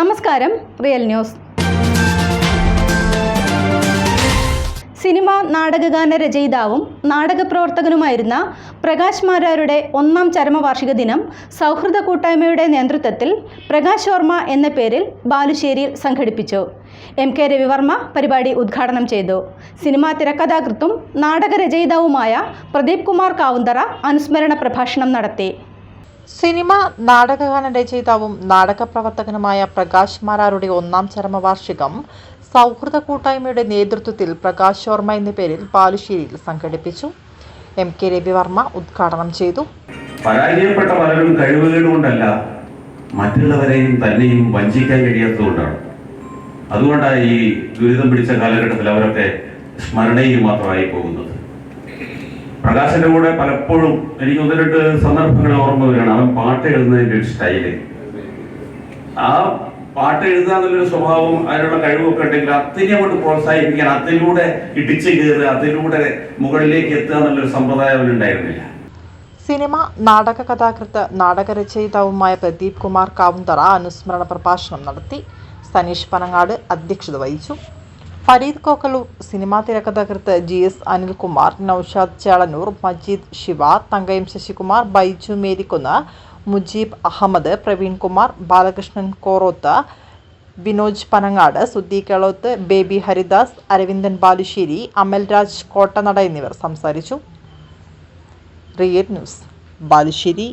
നമസ്കാരം real news. Cinema നാടകഗാന രചയിതാവും നാടക പ്രവർത്തകനുമായിരുന്ന പ്രകാശ് മാരാരുടെ ഒന്നാം ചരമവാർഷിക ദിനം സൗഹൃദ കൂട്ടായ്മയുടെ നേതൃത്വത്തിൽ പ്രകാശ് ശർമ്മ എന്ന പേരിൽ ബാലുശ്ശേരിയിൽ സംഘടിപ്പിച്ചു. എം കെ രവിവർമ്മ പരിപാടി ഉദ്ഘാടനം ചെയ്തു. സിനിമാ തിരക്കഥാകൃത്തും നാടകരചയിതാവുമായ പ്രദീപ് കുമാർ കാവുന്തറ അനുസ്മരണ പ്രഭാഷണം നടത്തി. സിനിമ നാടകഗാന രചയിതാവും നാടകപ്രവർത്തകനുമായ പ്രകാശ് മാരാരുടെ ഒന്നാം ചരമവാർഷികം സൗഹൃദ കൂട്ടായ്മയുടെ നേതൃത്വത്തിൽ പ്രകാശ് ശർമ്മ എന്ന പേരിൽ പാലുശ്ശേരിയിൽ സംഘടിപ്പിച്ചു. എം കെ രവിവർമ്മ ഉദ്ഘാടനം ചെയ്തു. പരാജയപ്പെട്ട പലരും കഴിവുകേടുകൊണ്ടല്ല മറ്റുള്ളവരെയും തന്നെയും വഞ്ചിക്കാൻ കഴിയാത്തതുകൊണ്ടാണ്. അതുകൊണ്ടാണ് ഈ ദുരിതം പിടിച്ച കാലഘട്ടത്തിൽ അവരൊക്കെ സ്മരണയിൽ മാത്രമായി പോകുന്നത് പ്രകാശന്റെ കൂടെ പലപ്പോഴും എനിക്ക് ഒന്ന് രണ്ട് സന്ദർഭങ്ങൾ ഓർമ്മ വരികയാണ്. അവൻ പാട്ട് എഴുതുന്നതിന്റെ ഒരു സ്റ്റൈൽ ആ പാട്ട് എഴുതുക എന്നുള്ളൊരു സ്വഭാവം അതിനുള്ള കഴിവൊക്കെ ഉണ്ടെങ്കിൽ അതിനെ കൊണ്ട് പ്രോത്സാഹിപ്പിക്കാൻ അതിലൂടെ ഇടിച്ചു കയറുക അതിലൂടെ മുകളിലേക്ക് എത്തുക എന്നുള്ളൊരു സമ്പ്രദായം അവനുണ്ടായിരുന്നില്ല സിനിമ നാടക കഥാകൃത്ത് നാടകരചയിതാവുമായ പ്രദീപ് കുമാർ കാവുന്തറ അനുസ്മരണ പ്രഭാഷണം നടത്തി. സനീഷ് പനങ്ങാട് അധ്യക്ഷത വഹിച്ചു. ഫരീദ് കോക്കലൂർ സിനിമാ തിരക്കഥാകൃത്ത് G S Anilkumar Naushad Chelannur Majeed Shiva Thankayam Sasikumar Baiju Merikkunnu Mujeeb Ahammed Praveen Kumar Balakrishnan Koroth Vinoj Panangad Suddi Keloth baby Haridas Aravindan Balussery Amalraj Kottanada എന്നിവർ സംസാരിച്ചു. Real news Balussery.